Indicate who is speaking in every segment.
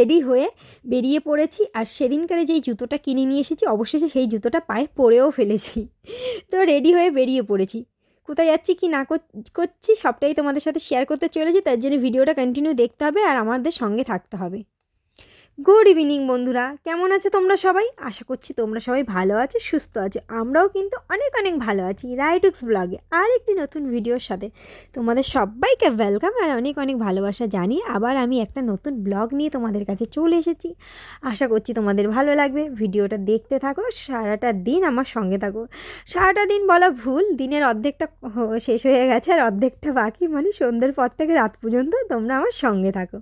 Speaker 1: Ready হয়ে বেরিয়ে পড়েছি। আর সেদিনকারে যেই জুতোটা কিনে নিয়ে এসেছি, অবশেষে সেই জুতোটা পায়ে পরেও ফেলেছি। তো রেডি হয়ে বেরিয়ে পড়েছি। কোথায় যাচ্ছি, কি না করছি, সবটাই তোমাদের সাথে শেয়ার করতে চলেছি। তার জন্য ভিডিওটা কন্টিনিউ দেখতে হবে আর আমাদের সঙ্গে থাকতে হবে। গুড ইভিনিং বন্ধুরা। কেমন আছো তোমরা সবাই? আশা করছি তোমরা সবাই ভালো আছো, সুস্থ আছো। আমরাও কিন্তু অনেক অনেক ভালো আছি রাইটুক্স ব্লগে আর একটি নতুন ভিডিওর সাথে তোমাদের সবাইকে ওয়েলকাম আর অনেক অনেক ভালোবাসা জানিয়ে আবার আমি একটা নতুন ব্লগ নিয়ে তোমাদের কাছে চলে এসেছি। আশা করছি তোমাদের ভালো লাগবে। ভিডিওটা দেখতে থাকো, সারাটা দিন আমার সঙ্গে থাকো। সারাটা দিন বলা ভুল, দিনের অর্ধেকটা শেষ হয়ে গেছে আর অর্ধেকটা বাকি মানে সন্ধ্যের পর থেকে রাত পর্যন্ত তোমরা আমার সঙ্গে থাকো।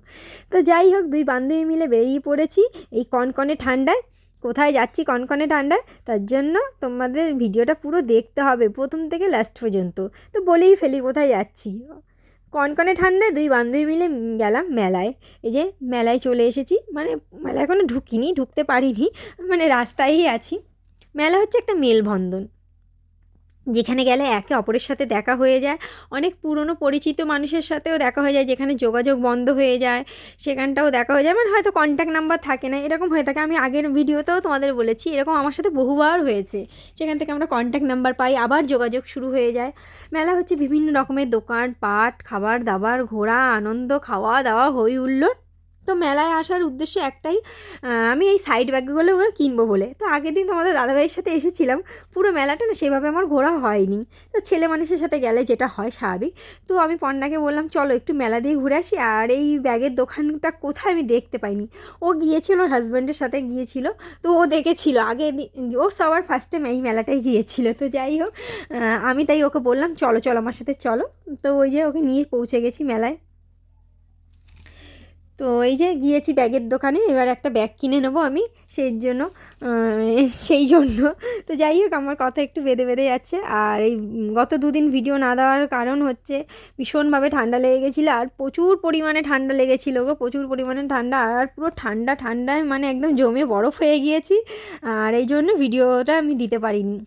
Speaker 1: তো যাই হোক, দুই বান্ধবী মিলে বেরিয়ে পড়েছি এই কনকনে ঠান্ডায়। কোথায় যাচ্ছি কনকনে ঠান্ডায়? তার জন্য তোমাদের ভিডিওটা পুরো দেখতে হবে প্রথম থেকে লাস্ট পর্যন্ত। তো বলেই ফেলি কোথায় যাচ্ছি। কনকনে ঠান্ডায় দুই বান্ধবী মিলে গেলাম মেলায়। এই যে মেলায় চলে এসেছি। মানে মেলায় এখনও ঢুকিনি, ঢুকতে পারিনি। মানে রাস্তায়ই আছি। মেলা হচ্ছে একটা মেলবন্ধন। যেখানে গেলে একে অপরের সাথে দেখা হয়ে যায়। অনেক পুরনো পরিচিত মানুষের সাথেও দেখা হয়ে যায়, যেখানে যোগাযোগ বন্ধ হয়ে যায়, সেখানটাও দেখা হয়ে যায়। মানে হয়তো কন্ট্যাক্ট নাম্বার থাকে না, এরকম হয়ে থাকে। আমি আগের ভিডিওতেও তোমাদের বলেছি, এরকম আমার সাথে বহুবার হয়েছে। সেখান থেকে আমরা কন্ট্যাক্ট নাম্বার পাই, আবার যোগাযোগ শুরু হয়ে যায়। মেলা হচ্ছে বিভিন্ন রকমের দোকান, পাট, খাবার দাবার ঘোরা আনন্দ, খাওয়া দাওয়া, হই হুল্লোড়। তো মেলায় আসার উদ্দেশ্য একটাই আমি এই সাইড ব্যাগগুলো কিনবো বলে। তো আগের দিন তোমাদের দাদাভাইয়ের সাথে এসেছিলাম, পুরো মেলাটা না সেভাবে আমার ঘোরা হয়নি। তো ছেলে মানুষের সাথে গেলে যেটা হয় স্বাভাবিক। তো আমি পন্নাকে বললাম, চলো একটু মেলা দিয়ে ঘুরে আসি। আর এই ব্যাগের দোকানটা কোথায় আমি দেখতে পাইনি। ও গিয়েছিল, ওর হাজব্যান্ডের সাথে গিয়েছিল। তো ও দেখেছিল, আগে ও সবার ফার্স্ট টাইম এই মেলাটায় গিয়েছিল। তো যাই হোক আমি তাই ওকে বললাম, চলো চলো, আমার সাথে চলো। তো ওই যে ওকে নিয়ে পৌঁছে গেছি মেলায়। তো এই যে গিয়েছি ব্যাগের দোকানে, এবার একটা ব্যাগ কিনে নেব আমি, সেই জন্য সেই জন্য। তো যাই হোক, আমার কথা একটু বেঁধে বেঁধে যাচ্ছে। আর এই গত দুদিন ভিডিও না দেওয়ার কারণ হচ্ছে, ভীষণভাবে ঠান্ডা লেগে গেছিল, আর প্রচুর পরিমাণে ঠান্ডা লেগেছিলো গো, প্রচুর পরিমাণে ঠান্ডা। আর পুরো ঠান্ডা ঠান্ডায় মানে একদম জমে বরফ হয়ে গিয়েছি, আর এই জন্য ভিডিওটা আমি দিতে পারিনি।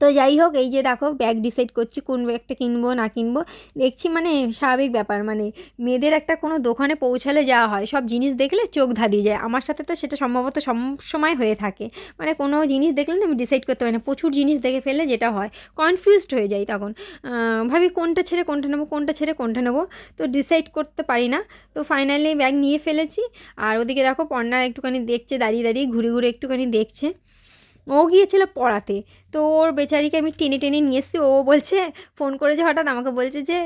Speaker 1: তো যাই হোক, এই যে দেখো ব্যাগ ডিসাইড করছি কোন ব্যাগটা কিনবো, না কিনবো। দেখছি মানে স্বাভাবিক ব্যাপার মানে মেয়েদের একটা কোনো দোকানে পৌঁছালে যাওয়া হয়, সব জিনিস দেখলে চোখ ধাঁধিয়ে যায়। আমার সাথে তো সেটা সম্ভবত সব সময় হয়ে থাকে। মানে কোনো জিনিস দেখলে না আমি ডিসাইড করতে পারি না, প্রচুর জিনিস দেখে ফেলে যেটা হয় কনফিউজড হয়ে যাই তখন। ভাবি কোনটা ছেড়ে কোনটা নেব, কোনটা ছেড়ে কোনটা নেব, তো ডিসাইড করতে পারি না। তো ফাইনালি ব্যাগ নিয়ে ফেলেছি, আর ওদিকে দেখো, পর্ণা একটুখানি দেখছে, দাঁড়িয়ে দাঁড়িয়ে, ঘুরে ঘুরে একটুখানি দেখছে। ও গিয়েছিল পড়াতে। তো ওর বেচারিকে আমি টেনে টেনে নিয়ে এসেছি। ও বলছে, ফোন করেছে হঠাৎ আমাকে বলছে যে,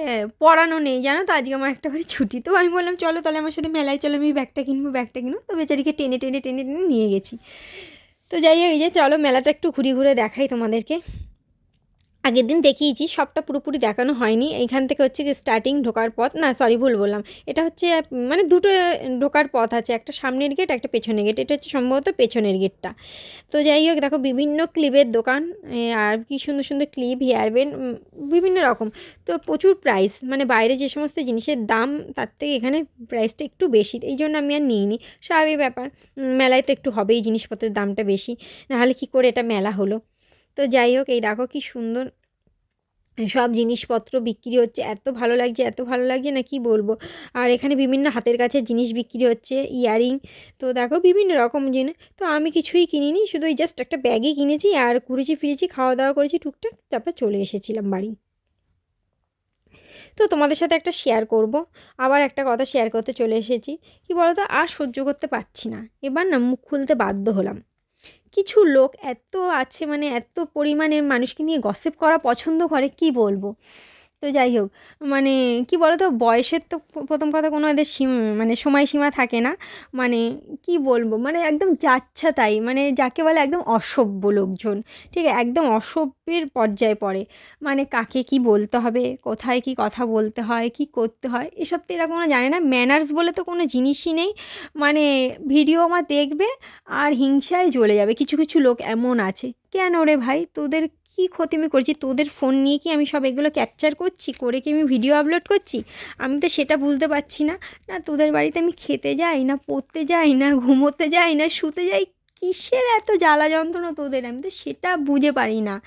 Speaker 1: পড়ানো নেই, জানো তো? আজকে আমার একটা বাড়ি ছুটি। তো আমি বললাম, চলো তাহলে আমার সাথে মেলায় চলো, আমি ব্যাগটা কিনবো ব্যাগটা কিনবো। তো বেচারিকে টেনে টেনে টেনে টেনে নিয়ে গেছি। তো যাই হোক, এই যে চলো মেলাটা একটু ঘুরে ঘুরে দেখাই তোমাদেরকে। আগের দিন দেখিয়েছি, সবটা পুরোপুরি দেখানো হয়নি। এইখান থেকে হচ্ছে স্টার্টিং ঢোকার পথ, না সরি ভুল বললাম। এটা হচ্ছে মানে দুটো ঢোকার পথ আছে, একটা সামনের গেট একটা পেছনের গেট এটা হচ্ছে সম্ভবত পেছনের গেটটা তো যাই হোক, দেখো বিভিন্ন ক্লিপের দোকান আর কি সুন্দর সুন্দর ক্লিপ হেয়ার ব্যান্ড বিভিন্ন রকম। তো প্রচুর প্রাইস মানে বাইরে যে সমস্ত জিনিসের দাম, তার থেকে এখানে প্রাইসটা একটু বেশি। এই জন্য আমি আর নিইনি। স্বাভাবিক ব্যাপার মেলায় তো একটু হবেই জিনিসপত্রের দামটা বেশি। নাহলে কি করে এটা মেলা হলো? তো যাই হোক, এই দেখো কি সুন্দর, সব জিনিসপত্র বিক্রি হচ্ছে। এত ভালো লাগছে, এত ভালো লাগছে না কি বলব? আর এখানে বিভিন্ন হাতের কাছে জিনিস বিক্রি হচ্ছে, ইয়ারিং, তো দেখো বিভিন্ন রকম জিনিস। তো আমি কিছুই কিনিনি, শুধু ওই জাস্ট একটা ব্যাগই কিনেছি আর ঘুরেছি ফিরেছি খাওয়া দাওয়া করেছি, টুকটাক তারপর চলে এসেছিলাম বাড়ি। তো তোমাদের সাথে একটা শেয়ার করব, আবার একটা কথা শেয়ার করতে চলে এসেছি। কি বলতো? আর সহ্য করতে পারছি না। এবার না মুখ খুলতে বাধ্য হলাম। কিছু লোক এত আছে মানে এত পরিমাণে মানুষকে নিয়ে গসিপ করা পছন্দ করে, কি বলব? তো যাই হোক মানে কি বলো তো বয়সের তো প্রথম কথা কোনো এদের মানে সময়সীমা থাকে না। মানে কি বলব মানে একদম যাচ্ছা তাই মানে যাকে বলে একদম অসভ্য লোকজন, ঠিক আছে? একদম অসভ্যের পর্যায়ে পড়ে। মানে কাকে কি বলতে হবে, কোথায় কি কথা বলতে হয়, কি করতে হয়, এসব তো এরা কোনো জানে না। ম্যানার্স বলে তো কোনো জিনিসই নেই। মানে ভিডিও আমার দেখবে আর হিংসায় জ্বলে যাবে। কিছু কিছু লোক এমন আছে। কেন রে ভাই? তোদের কী ক্ষতি আমি করছি? তোদের ফোন নিয়ে কি আমি সব এগুলো ক্যাপচার করছি? করে কি আমি ভিডিও আপলোড করছি? আমি তো সেটা বুঝতে পারছি না। না, তোদের বাড়িতে আমি খেতে যাই না, পড়তে যাই না, ঘুমোতে যাই না, শুতে যাই কিসের এত জ্বালা যন্ত্রণা তোদের? আমি তো সেটা বুঝে পারি না।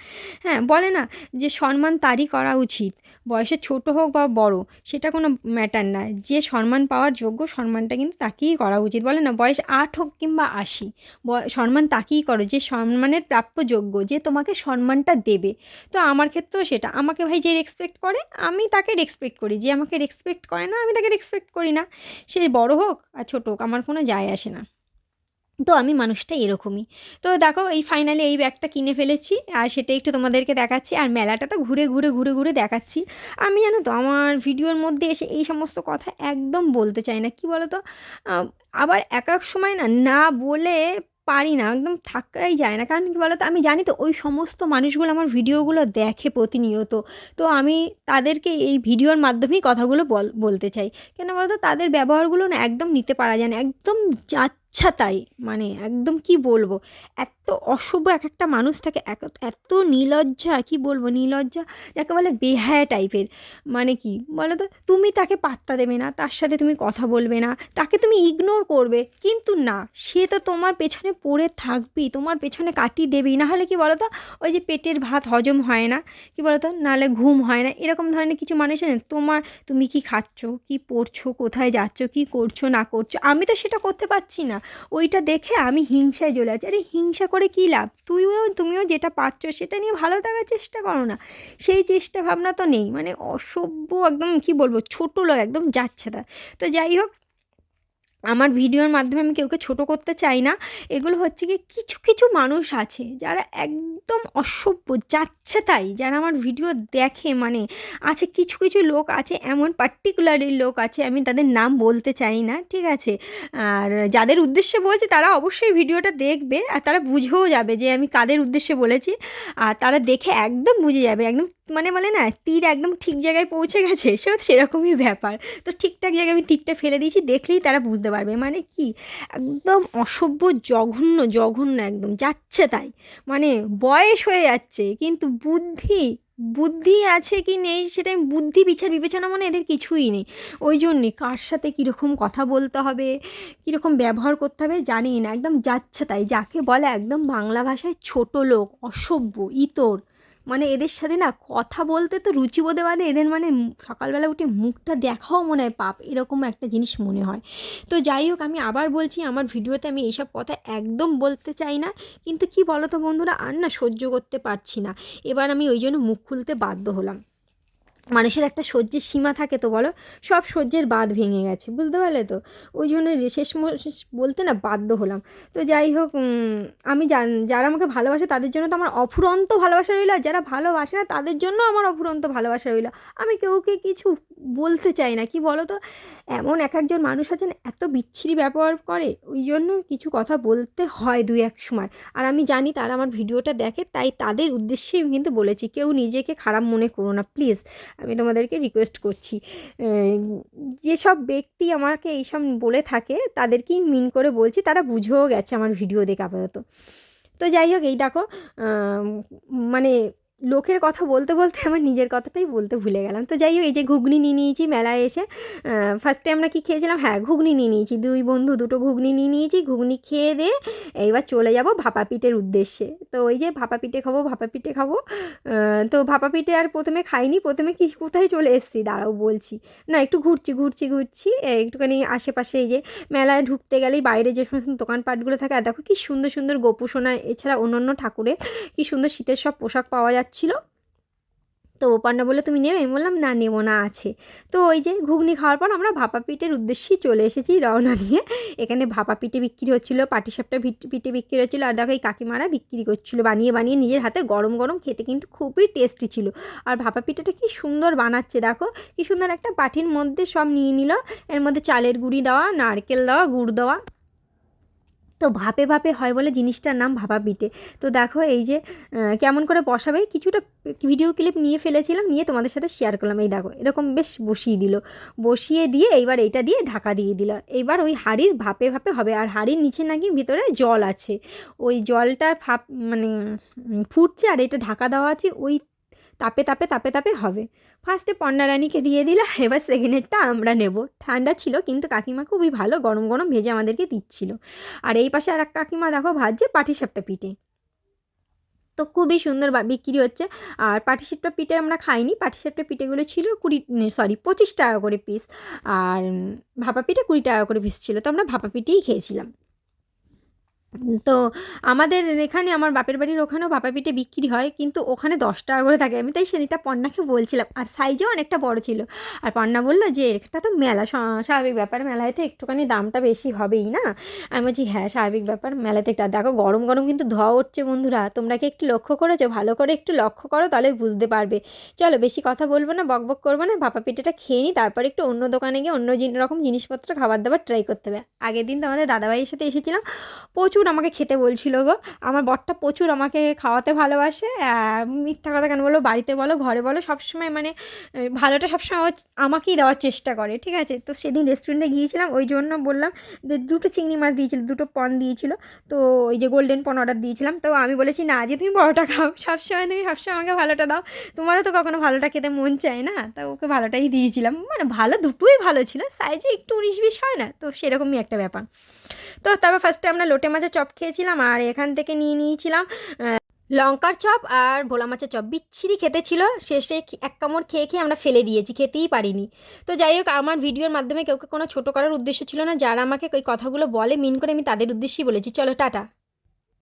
Speaker 1: হ্যাঁ বলে না যে সম্মান তারই করা উচিত। বয়সে ছোট হোক বা বড়, সেটা কোনো ম্যাটার না। যে সম্মান পাওয়ার যোগ্য সম্মানটা কিন্তু তাকেই করা উচিত। বলে না, বয়স আট হোক কিংবা আশি সম্মান তাকেই করো। যে সম্মানের প্রাপ্য যোগ্য, যে তোমাকে সম্মানটা দেবে। তো আমার ক্ষেত্রেও সেটা। আমাকে ভাই যে রেসপেক্ট করে, আমি তাকে রেসপেক্ট করি। যে আমাকে রেসপেক্ট করে না, আমি তাকে রেসপেক্ট করি না। সে বড় হোক আর ছোটো হোক, আমার কোনো যায় আসে না। তো আমি মানুষটা এরকমই। তো দেখো এই ফাইনালি এই ব্যাগটা কিনে ফেলেছি, আর সেটা একটু তোমাদেরকে দেখাচ্ছি, আর মেলাটা তো ঘুরে ঘুরে ঘুরে ঘুরে দেখাচ্ছি। আমি জানো তো, আমার ভিডিওর মধ্যে এসে এই সমস্ত কথা একদম বলতে চাই না, কি বলো তো আবার এক এক সময় না না বলে পারি না, একদম থাকাই যায় না। কারণ কী বলতো, আমি জানি তো ওই সমস্ত মানুষগুলো আমার ভিডিওগুলো দেখে প্রতিনিয়ত। তো আমি তাদেরকে এই ভিডিওর মাধ্যমেই কথাগুলো বল, বলতে চাই। কেন বলতো, তাদের ব্যবহারগুলো না একদম নিতে পারা যায় না, একদম যা ইচ্ছা তাই মানে একদম কি বলব? এত অশুভ এক একটা মানুষ থাকে, এত নিলজ্জা, কি বলব? নিলজ্জা যাকে বলে বেহায়া টাইপের মানে কি? বলো তো তুমি তাকে পাত্তা দেবে না, তার সাথে তুমি কথা বলবে না, তাকে তুমি ইগনোর করবে। কিন্তু না, সে তো তোমার পেছনে পড়ে থাকবেই, তোমার পেছনে কাটিয়ে দেবেই। না হলে কি বলো তো ওই যে পেটের ভাত হজম হয় না, কি বলো তো নাহলে ঘুম হয় না, এরকম ধরনের কিছু মানুষ তোমার তুমি কি খাচ্ছ, কি পড়ছো, কোথায় যাচ্ছ, কি করছ, না করছ? আমি তো সেটা করতে পারছি না। ওইটা দেখে আমি হিংসায় চলে আছি আরে হিংসা করে কী লাভ? তুইও, তুমিও যেটা পাচ্ছ সেটা নিয়ে ভালো থাকার চেষ্টা করো না। সেই চেষ্টা ভাবনা তো নেই। মানে অসভ্য, একদম কি বলব, ছোটো লোক একদম যাচ্ছে তা তো যাই হোক আমার ভিডিওর মাধ্যমে আমি কেউকে ছোট করতে চাই না। এগুলো হচ্ছে কি কিছু কিছু মানুষ আছে যারা একদম অসভ্য, যাচ্ছে তাই, যারা আমার ভিডিও দেখে মানে আছে কিছু কিছু লোক আছে, এমন পার্টিকুলারই লোক আছে, আমি তাদের নাম বলতে চাই না, ঠিক আছে? আর যাদের উদ্দেশ্যে বলছি তারা অবশ্যই ভিডিওটা দেখবে আর তারা বুঝেও যাবে যে আমি কাদের উদ্দেশ্যে বলেছি। আর তারা দেখে একদম বুঝে যাবে, একদম মানে বলে না, তীর একদম ঠিক জায়গায় পৌঁছে গেছে, সে সেরকমই ব্যাপার। তো ঠিকঠাক জায়গায় আমি তীরটা ফেলে দিয়েছি, দেখলেই তারা বুঝতে পারবে। মানে কি? একদম অসভ্য, জঘন্য জঘন্য একদম, যাচ্ছে তাই। মানে বয়স হয়ে যাচ্ছে, কিন্তু বুদ্ধি বুদ্ধি আছে কি নেই সেটা আমি বুদ্ধি বিচার বিবেচনা মানে এদের কিছুই নেই। ওই জন্যে কার সাথে কীরকম কথা বলতে হবে, কীরকম ব্যবহার করতে হবে জানি না, একদম যাচ্ছে তাই। যাকে বলে একদম বাংলা ভাষায় ছোট লোক, অসভ্য, ইতর মানে এদের সাথে না কথা বলতে তো রুচিবোধে বাদে এদের মানে সকালবেলা উঠে মুখটা দেখাও মনে হয় পাপ, এরকম একটা জিনিস মনে হয়। তো যাই হোক, আমি আবার বলছি, আমার ভিডিওতে আমি এইসব কথা একদম বলতে চাই না, কিন্তু কি বলো তো বন্ধুরা, আর না সহ্য করতে পারছি না। এবার আমি ওই জন্য মুখ খুলতে বাধ্য হলাম। মানুষের একটা সহ্যের সীমা থাকে তো বলো? সব সহ্যের বাদ ভেঙে গেছে, বুঝতে পারলে তো? ওই জন্য শেষ বলতে না বাধ্য হলাম। তো যাই হোক আমি যারা আমাকে ভালোবাসে তাদের জন্য তো আমার অফুরন্ত ভালোবাসা রইল, আর যারা ভালোবাসে না তাদের জন্য আমার অফুরন্ত ভালোবাসা রইল। আমি কেউকে কিছু বলতে চাই না। কি বলো তো এমন এক একজন মানুষ আছেন, এত বিচ্ছিরি ব্যবহার করে, ওই জন্য কিছু কথা বলতে হয় দুই এক সময়। আর আমি জানি তারা আমার ভিডিওটা দেখে, তাই তাদের উদ্দেশ্যেই আমি কিন্তু বলেছি, কেউ নিজেকে খারাপ মনে করো না, প্লিজ। আমি তোমাদেরকে রিকোয়েস্ট করছি। যেসব ব্যক্তি আমাকে এইসব বলে থাকে, তাদেরকেই মিন করে বলছি, তারা বুঝেও গেছে আমার ভিডিও দেখে আপাতত। তো যাই হোক, এই দেখো মানে লোকের কথা বলতে বলতে আমার নিজের কথাটাই বলতে ভুলে গেলাম। তো যাই হোক, এই যে ঘুগনি নিয়ে নিয়েছি, মেলায় এসে ফার্স্টে আমরা কি খেয়েছিলাম? হ্যাঁ ঘুগনি নিয়ে নিয়েছি। দুই বন্ধু দুটো ঘুগনি নিয়ে নিয়েছি, ঘুগনি খেয়ে দিয়ে এইবার চলে যাব ভাপা পিঠের উদ্দেশ্যে। তো ওই যে ভাপা পিঠে খাব, ভাপা পিঠে খাব। তো ভাপা পিঠে আর প্রথমে খাইনি, প্রথমে কি, কোথায় চলে এসেছি? দাঁড়াও বলছি। না, একটু ঘুরছি ঘুরছি ঘুরছি। একটুখানি আশেপাশে এই যে মেলায় ঢুকতে গেলেই বাইরে যে সমস্ত দোকানপাটগুলো থাকে, আর দেখো কি সুন্দর সুন্দর গোপুসোনা, এছাড়া অন্য অন্য ঠাকুরের কি সুন্দর শীতের সব পোশাক পাওয়া যাচ্ছে। যাচ্ছিল। তো ওপান্না বলল, তুমি নেবে আমি বললাম, না, নেব না, আছে। তো ওই যে ঘুগনি খাওয়ার পর আমরা ভাপা পিঠের উদ্দেশ্যেই চলে এসেছি রওনা দিয়ে। এখানে ভাপা পিঠে বিক্রি হচ্ছিল পাটিসাপটা পিঠে বিক্রি হচ্ছিল, আর দেখো এই কাকিমারা বিক্রি করছিল, বানিয়ে বানিয়ে নিজের হাতে গরম গরম খেতে কিন্তু খুবই টেস্টি ছিল। আর ভাপা পিঠেটা কি সুন্দর বানাচ্ছে, দেখো। কি সুন্দর একটা পাটির মধ্যে সব নিয়ে নিল, এর মধ্যে চালের গুঁড়ি দেওয়া, নারকেল দেওয়া, গুড় দেওয়া। তো ভাপে ভাপে হয় বলে জিনিসটার নাম ভাপা পিঠে তো দেখো এই যে কেমন করে বসাবে, কিছুটা ভিডিও ক্লিপ নিয়ে ফেলেছিলাম, নিয়ে তোমাদের সাথে শেয়ার করলাম। এই দেখো, এরকম বেশ বসিয়ে দিল। বসিয়ে দিয়ে এইবার এইটা দিয়ে ঢাকা দিয়ে দিল। এইবার ওই হাড়ির ভাপে ভাপে হবে, আর হাড়ির নিচে নাকি ভিতরে জল আছে। ওই জলটা ফাপ মানে ফুটছে আর এটা ঢাকা দেওয়া আছে, ওই তাপে তাপে তাপে তাপে হবে। ফার্স্টে পন্না রানীকে দিয়ে দিলাম, এবার সেকেন্ডেরটা আমরা নেব। ঠান্ডা ছিল কিন্তু কাকিমা খুবই ভালো, গরম গরম ভেজে আমাদেরকে দিচ্ছিল। আর এই পাশে আর এক কাকিমা দেখো ভাজছে পাটিসাপটা পিঠে। তো খুবই সুন্দর বিক্রি হচ্ছে। আর পাটিসাপটা পিঠে আমরা খাইনি, পাটিসাপটা পিঠেগুলো ছিল কুড়ি সরি পঁচিশ টাকা করে পিস আর ভাপা পিঠে কুড়ি টাকা করে পিস ছিল। তো আমরা ভাপা পিঠেই খেয়েছিলাম। তো আমাদের এখানে আমার বাপের বাড়ির ওখানেও ভাপা পিঠে বিক্রি হয়, কিন্তু ওখানে দশ টাকা করে থাকে। আমি তাই সেটা পন্নাকে বলছিলাম, আর সাইজেও অনেকটা বড় ছিল। আর পন্না বলল যে এটা তো মেলা স্বাভাবিক ব্যাপার। মেলায় তো একটুখানি দামটা বেশি হবেই না? আমি বলছি হ্যাঁ স্বাভাবিক ব্যাপার। মেলাতে একটা, দেখো, গরম গরম কিন্তু ধোয়া উঠছে বন্ধুরা। তোমরা কি একটু লক্ষ্য করেছ? ভালো করে একটু লক্ষ্য করো, তাহলে বুঝতে পারবে। চলো, বেশি কথা বলব না, বক বক করব না। ভাপা পিঠেটা খেয়ে নিই তারপর একটু অন্য দোকানে গিয়ে অন্য রকম জিনিসপত্র খাবার দাবার ট্রাই করতে হবে। আগের দিন তো আমাদের দাদাভাইয়ের সাথে এসেছিলাম। প্রচুর আমাকে খেতে বলছিল গো। আমার বরটা প্রচুর আমাকে খাওয়াতে ভালোবাসে মিথ্যা কথা কেন বলো, বাড়িতে বলো, ঘরে বলো, সবসময় মানে ভালোটা সবসময় আমাকেই দেওয়ার চেষ্টা করে, ঠিক আছে? তো সেদিন রেস্টুরেন্টে গিয়েছিলাম, ওই জন্য বললাম যে দুটো চিংড়ি মাছ দিয়েছিল, দুটো পন দিয়েছিল, তো ওই যে গোল্ডেন পন অর্ডার দিয়েছিলাম, তো আমি বলেছি, না যে তুমি বড়টা খাও, সবসময় তুমি সবসময় আমাকে ভালোটা দাও, তোমারও তো কখনো ভালোটা খেতে মন চায় না। তা ওকে ভালোটাই দিয়েছিলাম মানে ভালো দুটোই ভালো ছিল সাইজে একটু উনিশ বিশ হয় না, তো সেরকমই একটা ব্যাপার। তো তারপর ফার্স্টে আমরা লোটে মাছের চপ খেয়েছিলাম আর এখান থেকে নিয়ে নিয়েছিলাম লঙ্কার চপ আর ভোলা মাছের চপ। বিচ্ছিরি খেতে ছিল, শেষে এক কামড় খেয়ে খেয়ে আমরা ফেলে দিয়েছি, খেতেই পারিনি। তো যাই হোক, আমার ভিডিওর মাধ্যমে কাউকে কোনো ছোটো করার উদ্দেশ্য ছিল না, যারা আমাকে ওই কথাগুলো বলে, মিন করে আমি তাদের উদ্দেশ্যেই বলেছি। চলো, টাটা।